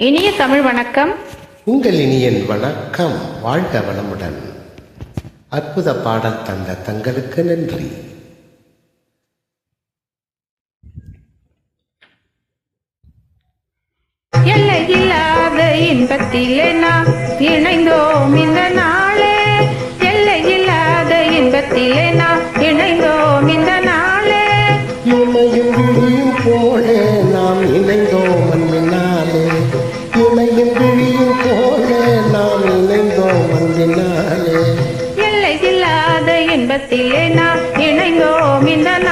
இனிய தமிழ் வணக்கம். உங்கள் இனிய வணக்கம். வாழ்க வளமுடன். அற்புத பாடல் தந்த தங்களுக்கு நன்றி. எல்லையில்லாத இன்பத்திலே நாம் இணைந்தோம். tengo.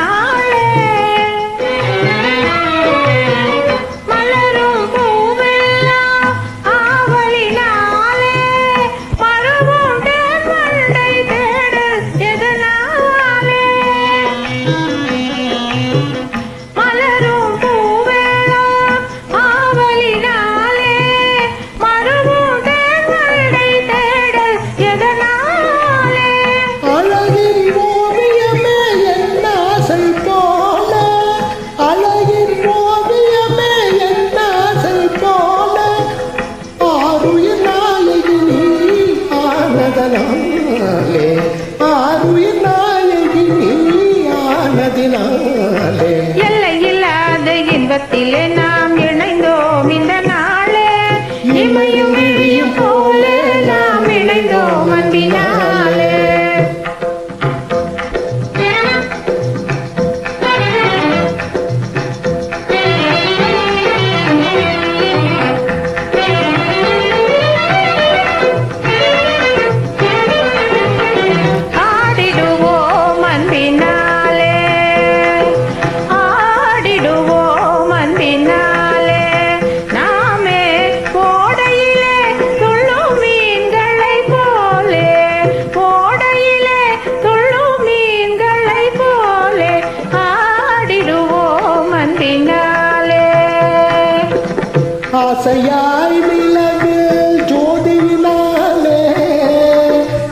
ஆசையாய் நிலவில் ஜோதியினாலே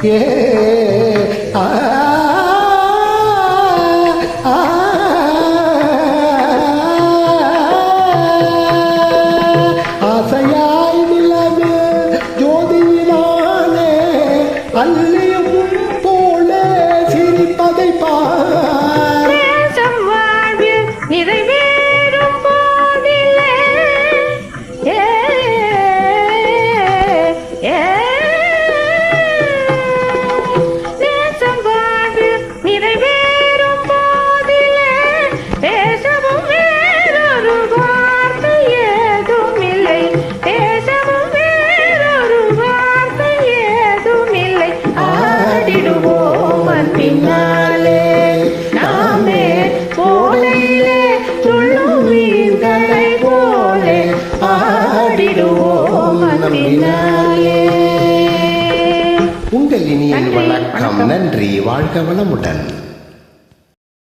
ஏ ஆசையாய் நிலவில் ஜோதியினாலே அல்ல இனிய வணக்கம். நன்றி. வாழ்க வளமுடன்.